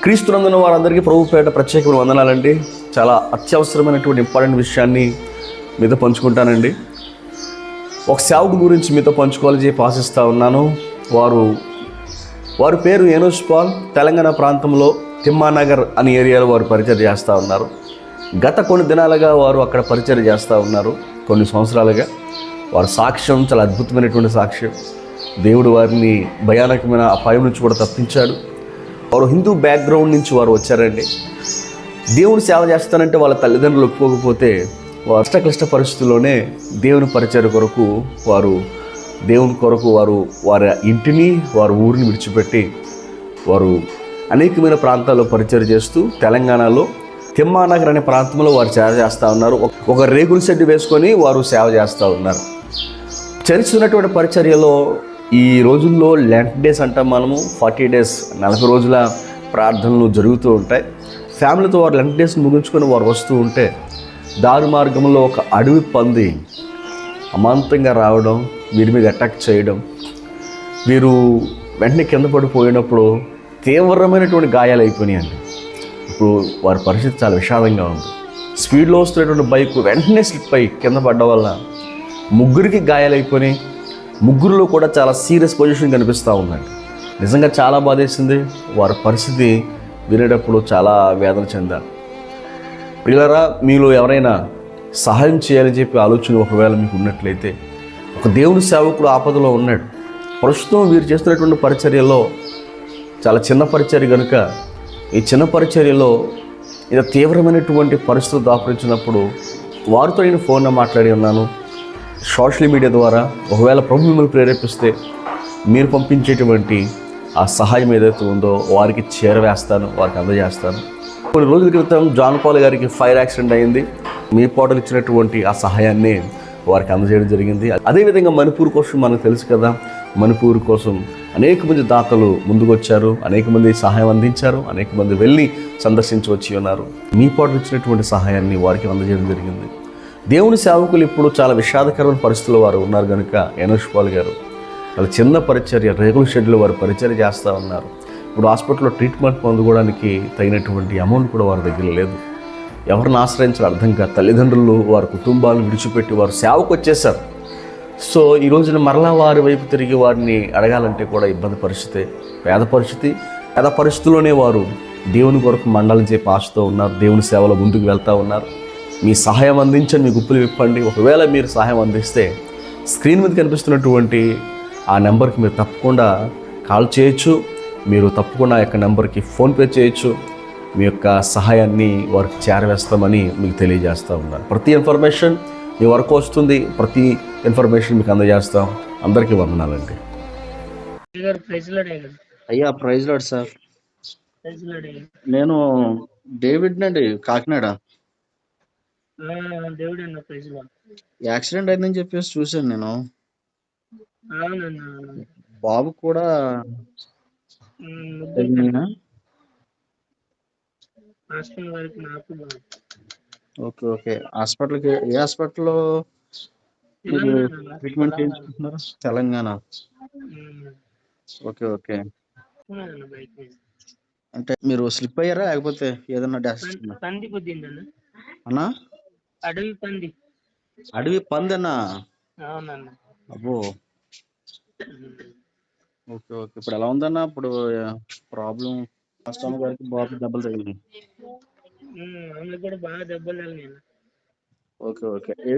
క్రీస్తునందున వారందరికీ ప్రభు పేట ప్రత్యేకమైన వందనాలండి. చాలా అత్యవసరమైనటువంటి ఇంపార్టెంట్ విషయాన్ని మీతో పంచుకుంటానండి. ఒక సేవకు గురించి మీతో పంచుకోవాలని చెప్పి ఆశిస్తూ ఉన్నాను. వారు వారి పేరు ఏనోస్ పాల్. తెలంగాణ ప్రాంతంలో తిమ్మానగర్ అనే ఏరియాలో వారు పరిచయం చేస్తూ ఉన్నారు. గత కొన్ని దినాలుగా వారు అక్కడ పరిచయం చేస్తూ ఉన్నారు. కొన్ని సంవత్సరాలుగా. వారి సాక్ష్యం చాలా అద్భుతమైనటువంటి సాక్ష్యం. దేవుడు వారిని భయానకమైన అపాయం నుంచి కూడా తప్పించాడు. వారు హిందూ బ్యాక్గ్రౌండ్ నుంచి వారు వచ్చారండి. దేవుని సేవ చేస్తానంటే వాళ్ళ తల్లిదండ్రులు ఒప్పుకోకపోతే వారు అష్ట క్లిష్ట పరిస్థితుల్లోనే దేవుని పరిచయ కొరకు వారు దేవుని కొరకు వారు వారి ఇంటిని వారి ఊరిని విడిచిపెట్టి వారు అనేకమైన ప్రాంతాల్లో పరిచయం చేస్తూ తెలంగాణలో తిమ్మానగర్ అనే ప్రాంతంలో వారు సేవ చేస్తూ ఉన్నారు. ఒక- రేగుల షెడ్ వేసుకొని వారు సేవ చేస్తూ ఉన్నారు. చరిచినటువంటి పరిచర్యలో ఈ రోజుల్లో లెంట్ డేస్ అంటాం మనము ఫార్టీ డేస్ నలభై రోజుల ప్రార్థనలు జరుగుతూ ఉంటాయి. ఫ్యామిలీతో వారు లెంట్ డేస్ ముగించుకొని వారు వస్తూ ఉంటే దారి మార్గంలో ఒక అడవి పంది అమాంతంగా రావడం వీరి మీద అటాక్ చేయడం వీరు వెంటనే కింద పడిపోయినప్పుడు తీవ్రమైనటువంటి గాయాలు అయిపోయినాయండి. ఇప్పుడు వారి పరిస్థితి చాలా విషాదంగా ఉంది. స్పీడ్లో వస్తున్నటువంటి బైక్ వెంటనే స్లిప్ అయ్యి కింద పడ్డం వల్ల ముగ్గురికి గాయాలైపోయినాయి ముగ్గురులో కూడా చాలా సీరియస్ పొజిషన్ కనిపిస్తూ ఉందండి. నిజంగా చాలా బాధేసింది. వారి పరిస్థితి వినేటప్పుడు చాలా వేదన చెందారు. పిల్లరా మీలో ఎవరైనా సహాయం చేయాలని చెప్పి ఆలోచన ఒకవేళ మీకు ఉన్నట్లయితే ఒక దేవుని సేవకుడు ఆపదలో ఉన్నాడు. ప్రస్తుతం వీరు చేస్తున్నటువంటి పరిచర్యలో చాలా చిన్న పరిచర్య కనుక ఈ చిన్న పరిచర్యలో ఇలా తీవ్రమైనటువంటి పరిస్థితులు దాపరించినప్పుడు వారితో నేను ఫోన్లో మాట్లాడి ఉన్నాను. సోషల్ మీడియా ద్వారా ఒకవేళ ప్రభు మిమ్మల్ని ప్రేరేపిస్తే మీరు పంపించేటువంటి ఆ సహాయం ఏదైతే ఉందో వారికి చేరవేస్తాను వారికి అందజేస్తాను. కొన్ని రోజుల క్రితం జాన్ పాల్ గారికి ఫైర్ యాక్సిడెంట్ అయింది. మీ పోటలు ఇచ్చినటువంటి ఆ సహాయాన్ని వారికి అందజేయడం జరిగింది. అదేవిధంగా మణిపూర్ కోసం మనకు తెలుసు కదా మణిపూర్ కోసం అనేక మంది దాతలు ముందుకొచ్చారు అనేక మంది సహాయం అందించారు అనేక మంది వెళ్ళి సందర్శించి వచ్చి ఉన్నారు. మీ పాటలు ఇచ్చినటువంటి సహాయాన్ని వారికి అందజేయడం జరిగింది. దేవుని సేవకులు ఇప్పుడు చాలా విషాదకరమైన పరిస్థితుల్లో వారు ఉన్నారు కనుక యనోష్ పాల్ గారు. వాళ్ళ చిన్న పరిచర్య రేగుల షెడ్లో వారు పరిచర్య చేస్తూ ఉన్నారు. ఇప్పుడు హాస్పిటల్లో ట్రీట్మెంట్ పొందుకోవడానికి తగినటువంటి అమౌంట్ కూడా వారి దగ్గర లేదు. ఎవరిని ఆశ్రయించాలో అర్థం కాదు తల్లిదండ్రులు వారి కుటుంబాలను విడిచిపెట్టి వారు సేవకు వచ్చేసారు సో ఈ రోజున మరలా వారి వైపు తిరిగి వారిని అడగాలంటే కూడా ఇబ్బంది పరిస్థితి పేద పరిస్థితి. పేద పరిస్థితుల్లోనే వారు దేవుని కొరకు మండలం చేపి ఆశతో ఉన్నారు దేవుని సేవలో ముందుకు వెళ్తూ ఉన్నారు. మీ సహాయం అందించండి మీ గుప్పులు విప్పండి. ఒకవేళ మీరు సహాయం అందిస్తే స్క్రీన్ మీద కనిపిస్తున్నటువంటి ఆ నెంబర్కి మీరు తప్పకుండా కాల్ చేయొచ్చు. మీరు తప్పకుండా ఆ యొక్క నెంబర్కి ఫోన్పే చేయొచ్చు. మీ యొక్క సహాయాన్ని వారికి చేరవేస్తామని మీకు తెలియజేస్తూ ఉన్నాను. ప్రతి ఇన్ఫర్మేషన్ మీ వరకు వస్తుంది. ప్రతి ఇన్ఫర్మేషన్ మీకు అందజేస్తాం. అందరికీ వందనాలండి. అయ్యా ప్రైజ్ లాడ్ సార్. నేను డేవిడ్ అండి కాకినాడ. దేవుడు అన్న ప్రైజ్ యాక్సిడెంట్ అయిందని చెప్పేసి చూశాను నేను. అవునన్నా. బాబు కూడా వరకు నాకు ఓకే ఓకే. హాస్పిటల్కి ఏ హాస్పిటల్లో మీరు ట్రీట్మెంట్ చేయించుకుంటున్నారు? తెలంగాణ. Okay okay. అంటే మీరు స్లిప్ అయ్యారా? లేకపోతే డాష్ పంది పొద్దిందన్న అన్నా? అడవి పంది. అడవి పందన్నా అవునన్న. అబ్బో. Okay okay. ఇప్పుడు ఎలా ఉందన్నా? ఇప్పుడు ప్రాబ్లం కస్టమర్ గారికి బాబు దెబ్బలు తగిలినాయి. కూడా బాగా దెబ్బలు తగిలినాయి ఓకే ఓకే. ఏ